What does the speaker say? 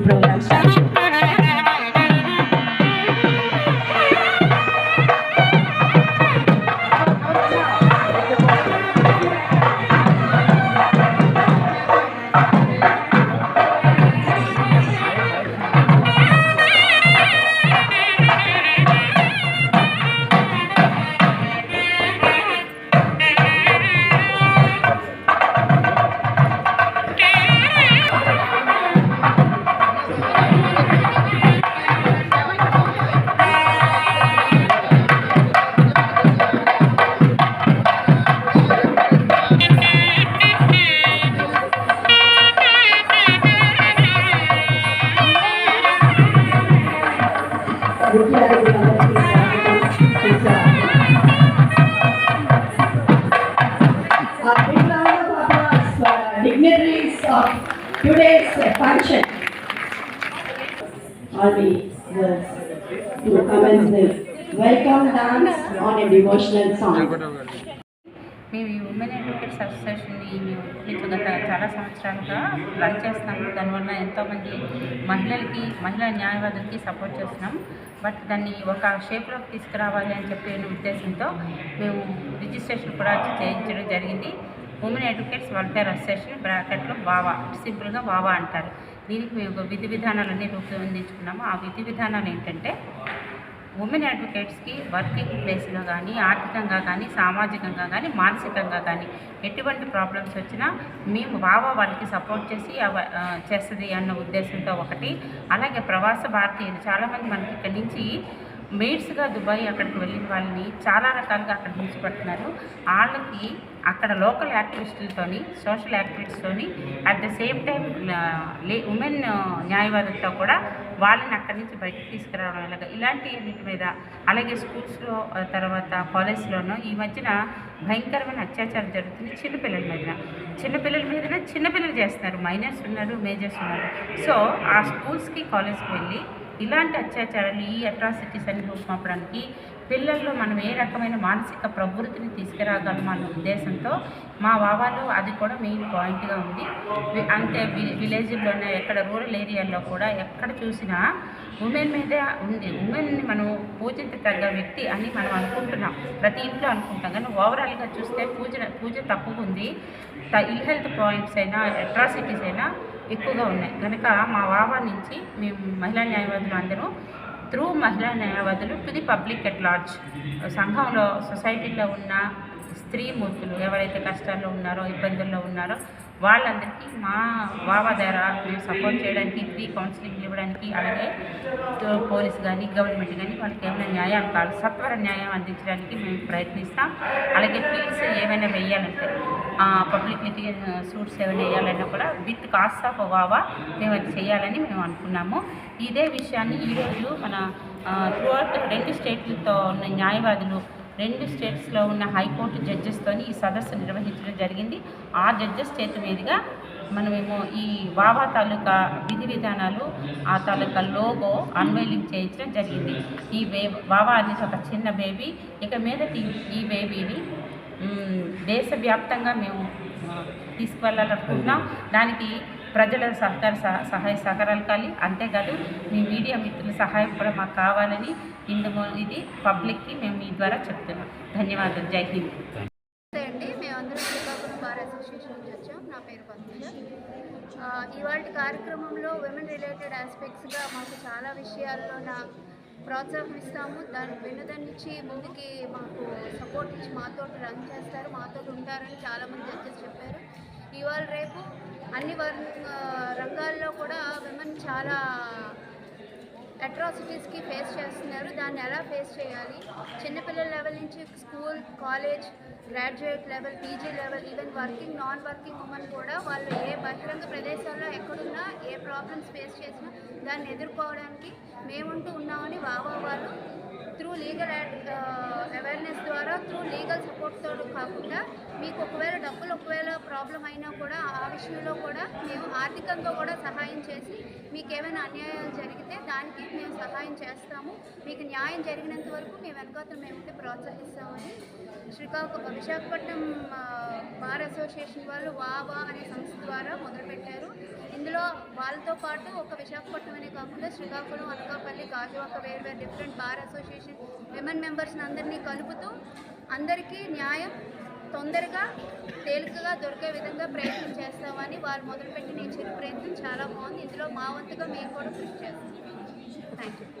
programs dignitaries of today's function. All the girls to commence the welcome dance on a devotional song. మేము ఈ women advocates అసోసియేషన్ని మేము ఇప్పుడు గత చాలా సంవత్సరాలుగా రన్ చేస్తున్నాము దానివల్ల ఎంతోమంది మహిళలకి మహిళా న్యాయవాదులకి సపోర్ట్ చేస్తున్నాం బట్ దాన్ని ఒక షేప్లోకి తీసుకురావాలి అని చెప్పే ఉద్దేశంతో మేము రిజిస్ట్రేషన్ కూడా చేయించడం జరిగింది. ఉమెన్ అడ్వకేట్స్ వెల్ఫేర్ అసోసియేషన్ బ్రాకెట్లో వావా సింపుల్గా వావా అంటారు. దీనికి మేము ఒక విధి విధానాలన్నీ రూపొందించుకున్నాము. ఆ విధి విధానాలు ఏంటంటే ఉమెన్ అడ్వకేట్స్కి వర్కింగ్ ప్లేస్లో కానీ ఆర్థికంగా కానీ సామాజికంగా కానీ మానసికంగా కానీ ఎటువంటి ప్రాబ్లమ్స్ వచ్చినా మేము బాబా వాళ్ళకి సపోర్ట్ చేసి అవ- చేస్తుంది అన్న ఉద్దేశంతో ఒకటి. అలాగే ప్రవాస భారతీయులు చాలామంది మనకి ఇక్కడి నుంచి మెయిడ్స్గా దుబాయ్ అక్కడికి వెళ్ళిన వాళ్ళని చాలా రకాలుగా అక్కడ హింసపడుతున్నారు వాళ్ళకి అక్కడ లోకల్ యాక్టివిస్టులతోని సోషల్ యాక్టివిస్ట్తోని అట్ ద సేమ్ టైం లే ఉమెన్ న్యాయవాదులతో కూడా వాళ్ళని అక్కడి నుంచి బయటకు తీసుకురావడం ఇలాగ ఇలాంటి వీటి మీద అలాగే స్కూల్స్లో తర్వాత కాలేజ్లోనూ ఈ మధ్యన భయంకరమైన అత్యాచారం జరుగుతుంది చిన్నపిల్లల మీద చిన్నపిల్లల మీదనే చిన్నపిల్లలు చేస్తున్నారు. మైనర్స్ ఉన్నారు మేజర్స్ ఉన్నారు. సో ఆ స్కూల్స్కి కాలేజ్కి వెళ్ళి ఇలాంటి అత్యాచారాలు ఈ అట్రాసిటీస్ అన్ని రూపుమాపడానికి పిల్లల్లో మనం ఏ రకమైన మానసిక ప్రవృత్తిని తీసుకురాగలం అన్న ఉద్దేశంతో మా వావాలో అది కూడా మెయిన్ పాయింట్గా ఉంది. అంటే విలేజ్లోనే ఎక్కడ రూరల్ ఏరియాల్లో కూడా ఎక్కడ చూసినా ఉమెన్ మీదే ఉంది. ఉమెన్ని మనం పూజించదగ్గ వ్యక్తి అని మనం అనుకుంటున్నాం. ప్రతి ఇంట్లో అనుకుంటాం. కానీ ఓవరాల్గా చూస్తే పూజ పూజ తక్కువ ఉంది. ఇల్ హెల్త్ పాయింట్స్ అయినా అట్రాసిటీస్ అయినా ఎక్కువగా ఉన్నాయి. కనుక మా వావా నుంచి మేము మహిళా న్యాయవాదులు అందరూ త్రూ మహిళా న్యాయవాదులు to the public at large. సంఘంలో సొసైటీలో ఉన్న స్త్రీ మూర్తులు ఎవరైతే కష్టాల్లో ఉన్నారో ఇబ్బందుల్లో ఉన్నారో వాళ్ళందరికీ మా వావా ద్వారా మేము సపోర్ట్ చేయడానికి ఫ్రీ కౌన్సిలింగ్ ఇవ్వడానికి అలాగే తో- పోలీస్ కానీ గవర్నమెంట్ కానీ వాళ్ళకి ఏమైనా న్యాయం కాదు సత్వర న్యాయం అందించడానికి మేము ప్రయత్నిస్తాం. అలాగే బిల్స్ ఏమైనా వేయాలంటే పబ్లిక్ లిటిగేషన్ సూట్స్ ఏమైనా వేయాలన్నా కూడా విత్ కాస్ట్ ఆఫ్ వావా మేము అది చేయాలని మేము అనుకున్నాము. ఇదే విషయాన్ని ఈరోజు మన త్రూఅవుట్ రెండు స్టేట్లతో ఉన్న న్యాయవాదులు రెండు స్టేట్స్లో ఉన్న హైకోర్టు జడ్జెస్తోని ఈ సదస్సు నిర్వహించడం జరిగింది. ఆ జడ్జెస్ చేతి మీదుగా మనమేమో ఈ వావా తాలూకా విధి విధానాలు ఆ తాలూకా లోగో అన్వైలింగ్ చేయించడం జరిగింది. ఈ బే వావా అనేది ఒక చిన్న బేబీ ఇక మీదటి ఈ బేబీని దేశవ్యాప్తంగా మేము తీసుకువెళ్ళాలనుకుంటున్నాం. దానికి ప్రజల సహకార సహ- సహాయ సహకారాలు కావాలి అంతేకాదు మీ మీడియా మిత్రుల సహాయం కూడా మాకు కావాలని ఇందుకు ఇది పబ్లిక్కి మేము మీ ద్వారా చెప్తున్నాం. ధన్యవాదాలు. జై హింద్. నమస్తే అండి. మేమందరం శ్రీకాకుళం బార్ అసోసియేషన్ నుంచి వచ్చాం. నా పేరు పంతుల. ఇవాళ కార్యక్రమంలో విమెన్ రిలేటెడ్ ఆస్పెక్ట్స్గా మాకు చాలా విషయాల్లో నా ప్రోత్సాహం ఇస్తాము దాన్ని ముందుకి మాకు సపోర్ట్ ఇచ్చి మాతో రన్ చేస్తారు. మాతో ఉంటారని చాలామంది జడ్జెస్ చెప్పారు. ఇవాళ రేపు అన్ని వర్ రంగాల్లో కూడా విమెన్ చాలా అట్రాసిటీస్కి ఫేస్ చేస్తున్నారు. దాన్ని ఎలా ఫేస్ చేయాలి? చిన్నపిల్లల లెవెల్ నుంచి school college graduate level PG level even working non working women కూడా వాళ్ళు ఏ బహిరంగ ప్రదేశాల్లో ఎక్కడున్నా ఏ ప్రాబ్లమ్స్ ఫేస్ చేసినా దాన్ని ఎదుర్కోవడానికి మేముంటూ ఉన్నామని బాబా వాళ్ళు త్రూ లీగల్ అవేర్నెస్ ద్వారా త్రూ లీగల్ సపోర్ట్తో కాకుండా మీకు ఒకవేళ డబ్బులు ఒకవేళ ప్రాబ్లం అయినా కూడా ఆ విషయంలో కూడా మేము ఆర్థికంగా కూడా సహాయం చేసి మీకు ఏమైనా అన్యాయాలు జరిగితే దానికి మేము సహాయం చేస్తాము. మీకు న్యాయం జరిగినంత వరకు మేము వెనకాల మేము ఉండి ప్రోత్సహిస్తామని శ్రీకాకుళం విశాఖపట్నం బార్ అసోసియేషన్ వాళ్ళు వావా అనే సంస్థ ద్వారా మొదలుపెట్టారు. ఇందులో వాళ్ళతో పాటు ఒక విశాఖపట్నం అనే కాకుండా శ్రీకాకుళం అనకాపల్లి గాజువాక వేరు వేరు డిఫరెంట్ బార్ అసోసియేషన్ విమెన్ మెంబర్స్ని అందరినీ కలుపుతూ అందరికీ న్యాయం తొందరగా తేలికగా దొరికే విధంగా ప్రయత్నం చేస్తామని వారు మొదలుపెట్టిన ఈ చిరు ప్రయత్నం చాలా బాగుంది. ఇందులో మా వంతుగా మేము కూడా కృషి చేస్తాం. Thank you.